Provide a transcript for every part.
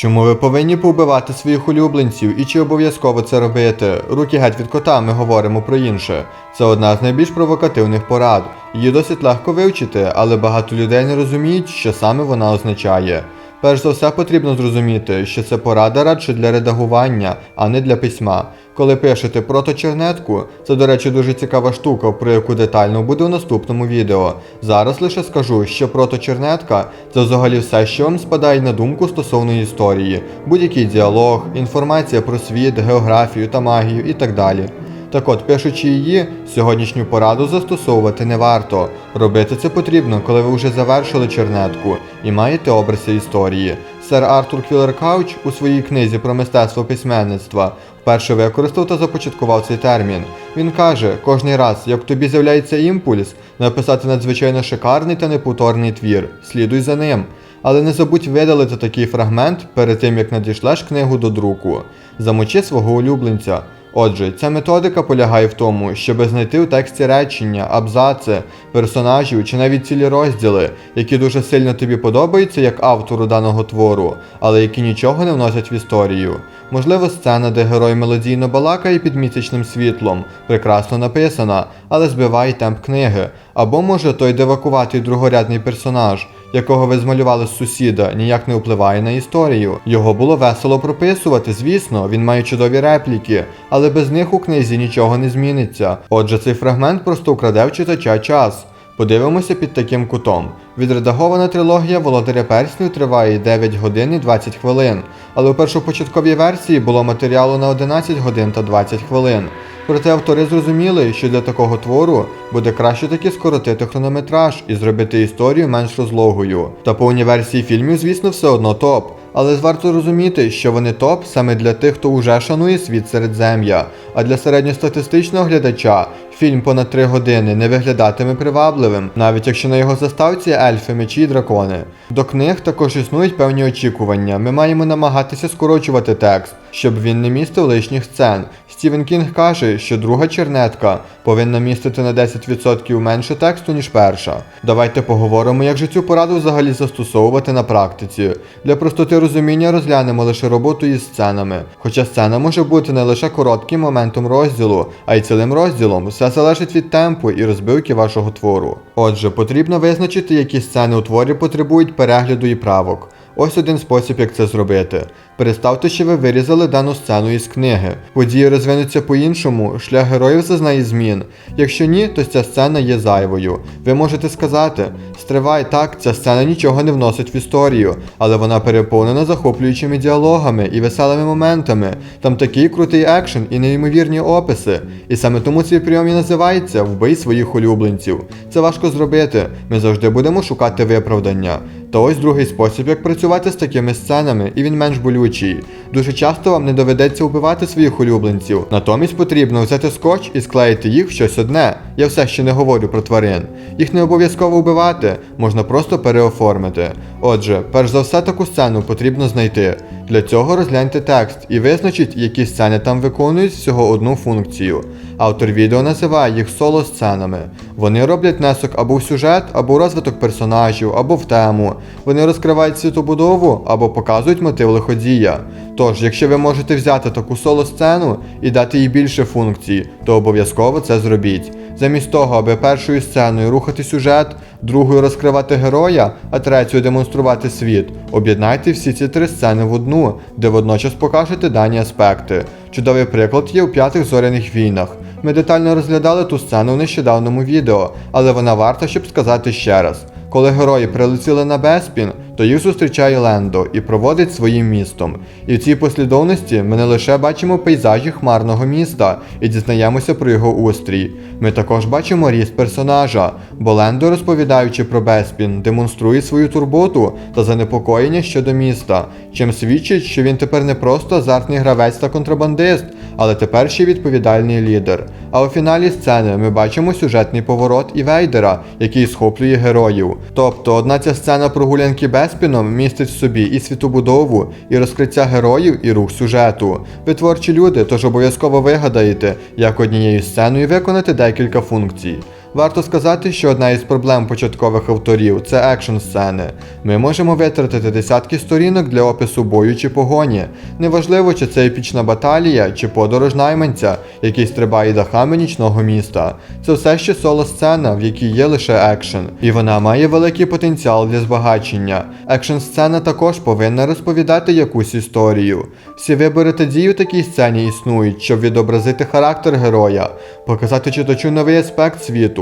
Чому ви повинні повбивати своїх улюбленців і чи обов'язково це робити? Руки геть від кота, ми говоримо про інше. Це одна з найбільш провокативних порад. Її досить легко вивчити, але багато людей не розуміють, що саме вона означає. Перш за все потрібно зрозуміти, що це порада радше для редагування, а не для письма. Коли пишете проточернетку, це, до речі, дуже цікава штука, про яку детально буде у наступному відео. Зараз лише скажу, що проточернетка це взагалі все, що вам спадає на думку стосовно історії, будь-який діалог, інформація про світ, географію та магію і так далі. Так от, пишучи її, сьогоднішню пораду застосовувати не варто. Робити це потрібно, коли ви вже завершили чернетку і маєте обриси історії. Сер Артур Квілер Кауч у своїй книзі про мистецтво письменництва вперше використав та започаткував цей термін. Він каже, кожний раз, як тобі з'являється імпульс, написати надзвичайно шикарний та неповторний твір, слідуй за ним. Але не забудь видалити такий фрагмент перед тим, як надішлеш книгу до друку. Замочи свого улюбленця. Отже, ця методика полягає в тому, щоб знайти у тексті речення, абзаци, персонажів чи навіть цілі розділи, які дуже сильно тобі подобаються як автору даного твору, але які нічого не вносять в історію. Можливо, сцена, де герой мелодійно балакає під місячним світлом, прекрасно написана, але збиває темп книги. Або може той девакуватий другорядний персонаж, якого ви змалювали з сусіда, ніяк не впливає на історію. Його було весело прописувати, звісно, він має чудові репліки, але без них у книзі нічого не зміниться. Отже, цей фрагмент просто украде в читача час. Подивимося під таким кутом. Відредагована трилогія Володаря Перснів триває 9 годин і 20 хвилин, але у першопочатковій версії було матеріалу на 11 годин та 20 хвилин. Проте автори зрозуміли, що для такого твору буде краще таки скоротити хронометраж і зробити історію менш розлогою. Та повні версії фільмів, звісно, все одно топ. Але варто розуміти, що вони топ саме для тих, хто уже шанує світ середзем'я, а для середньостатистичного глядача фільм понад 3 години не виглядатиме привабливим, навіть якщо на його заставці ельфи, мечі і дракони. До книг також існують певні очікування. Ми маємо намагатися скорочувати текст, щоб він не містив лишніх сцен. Стівен Кінг каже, що друга чернетка повинна містити на 10% менше тексту, ніж перша. Давайте поговоримо, як же цю пораду взагалі застосовувати на практиці. Для простоти розуміння розглянемо лише роботу із сценами. Хоча сцена може бути не лише коротким моментом розділу, а й цілим розділом. Все залежить від темпу і розбивки вашого твору. Отже, потрібно визначити, які сцени у творі потребують перегляду і правок. Ось один спосіб, як це зробити. Представте, що ви вирізали дану сцену із книги. Події розвинуться по-іншому, шлях героїв зазнає змін. Якщо ні, то ця сцена є зайвою. Ви можете сказати: стривай так, ця сцена нічого не вносить в історію, але вона переповнена захоплюючими діалогами і веселими моментами. Там такий крутий екшен і неймовірні описи. І саме тому цей прийом і називається Вбий своїх улюбленців. Це важко зробити. Ми завжди будемо шукати виправдання. Та ось другий спосіб, як працювати з такими сценами, і він менш болючий. Дуже часто вам не доведеться вбивати своїх улюбленців. Натомість потрібно взяти скотч і склеїти їх в щось одне. Я все ще не говорю про тварин. Їх не обов'язково вбивати, можна просто переоформити. Отже, перш за все таку сцену потрібно знайти. Для цього розгляньте текст і визначіть, які сцени там виконують всього одну функцію. Автор відео називає їх соло-сценами. Вони роблять внесок або в сюжет, або в розвиток персонажів, або в тему. Вони розкривають світобудову або показують мотив лиходія. Тож, якщо ви можете взяти таку соло-сцену і дати їй більше функцій, то обов'язково це зробіть. Замість того, аби першою сценою рухати сюжет, другою розкривати героя, а третьою демонструвати світ, об'єднайте всі ці три сцени в одну, де водночас покажете дані аспекти. Чудовий приклад є у п'ятих зоряних війнах. Ми детально розглядали ту сцену в нещодавному відео, але вона варта, щоб сказати ще раз. Коли герої прилетіли на Беспін, то їх зустрічає Лендо і проводить своїм містом. І в цій послідовності ми не лише бачимо пейзажі хмарного міста і дізнаємося про його устрій. Ми також бачимо ріст персонажа, бо Лендо, розповідаючи про Беспін, демонструє свою турботу та занепокоєння щодо міста, чим свідчить, що він тепер не просто азартний гравець та контрабандист, але тепер ще відповідальний лідер. А у фіналі сцени ми бачимо сюжетний поворот і Вейдера, який схоплює героїв. Тобто одна ця сцена прогулянки Беспіном містить в собі і світобудову, і розкриття героїв, і рух сюжету. Ви творчі люди, тож обов'язково вигадаєте, як однією сценою виконати декілька функцій. Варто сказати, що одна із проблем початкових авторів це екшн сцени. Ми можемо витратити десятки сторінок для опису бою чи погоні. Неважливо, чи це епічна баталія, чи подорож найманця, який стрибає дахами нічного міста. Це все ще соло сцена, в якій є лише екшен, і вона має великий потенціал для збагачення. Екшн сцена також повинна розповідати якусь історію. Всі вибори та дії у такій сцені існують, щоб відобразити характер героя, показати читачу новий аспект світу.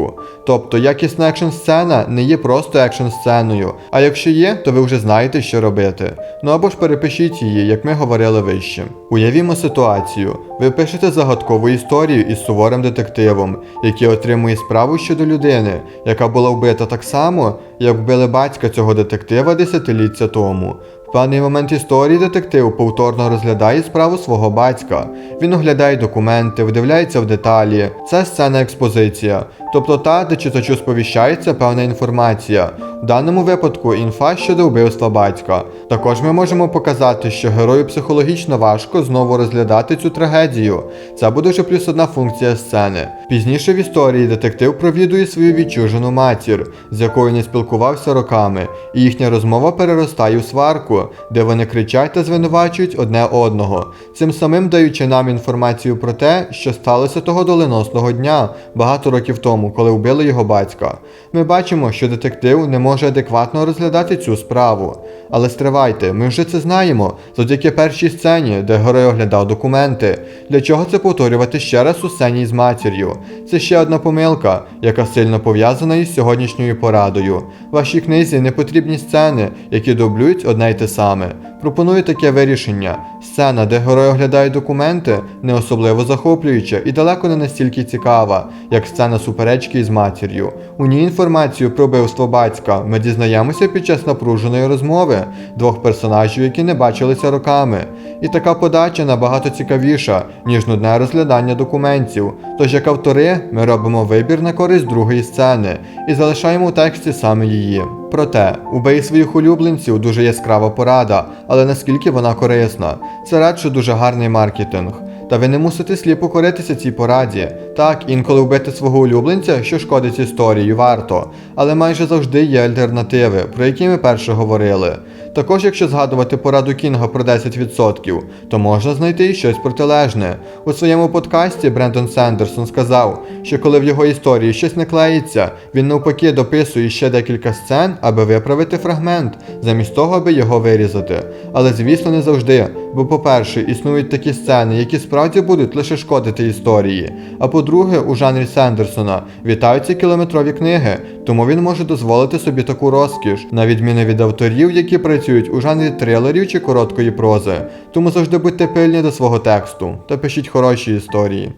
Тобто якісна екшн сцена не є просто екшн сценою, а якщо є, то ви вже знаєте, що робити. Ну або ж перепишіть її, як ми говорили вище. Уявімо ситуацію. Ви пишете загадкову історію із суворим детективом, який отримує справу щодо людини, яка була вбита так само, як вбили батька цього детектива десятиліття тому. В певний момент історії детектив повторно розглядає справу свого батька. Він оглядає документи, вдивляється в деталі. Це сцена експозиція, тобто та, де читачу сповіщається певна інформація. В даному випадку інфа щодо вбивства батька. Також ми можемо показати, що герою психологічно важко знову розглядати цю трагедію. Це буде вже плюс одна функція сцени. Пізніше в історії детектив провідує свою відчужену матір, з якою не спілкувався роками, і їхня розмова переростає у сварку, де вони кричать та звинувачують одне одного, цим самим даючи нам інформацію про те, що сталося того доленосного дня багато років тому, коли вбили його батька. Ми бачимо, що детектив не може адекватно розглядати цю справу. Але стривайте, ми вже це знаємо завдяки першій сцені, де герой оглядав документи. Для чого це повторювати ще раз у сцені з матір'ю? Це ще одна помилка, яка сильно пов'язана із сьогоднішньою порадою. Вашій книзі не потрібні сцени, які дублюють одне й те саме. Пропоную таке вирішення. Сцена, де герой оглядає документи, не особливо захоплююча і далеко не настільки цікава, як сцена суперечки із матір'ю. У ній інформацію про вбивство батька ми дізнаємося під час напруженої розмови двох персонажів, які не бачилися роками. І така подача набагато цікавіша, ніж нудне розглядання документів. Тож, як автори, ми робимо вибір на користь другої сцени і залишаємо у тексті саме її. Проте, убий своїх улюбленців дуже яскрава порада, але наскільки вона корисна. Це радше дуже гарний маркетинг. Та ви не мусите сліпо коритися цій пораді. Так, інколи вбити свого улюбленця, що шкодить історії, варто, але майже завжди є альтернативи, про які ми перше говорили. Також, якщо згадувати пораду Кінга про 10%, то можна знайти щось протилежне. У своєму подкасті Брендон Сендерсон сказав, що коли в його історії щось не клеїться, він навпаки дописує ще декілька сцен, аби виправити фрагмент, замість того, аби його вирізати. Але звісно не завжди. Бо, по-перше, існують такі сцени, які справді будуть лише шкодити історії. А по-друге, у жанрі Сендерсона вітаються кілометрові книги, тому він може дозволити собі таку розкіш, на відміну від авторів, які працюють у жанрі трилерів чи короткої прози. Тому завжди будьте пильні до свого тексту та пишіть хороші історії.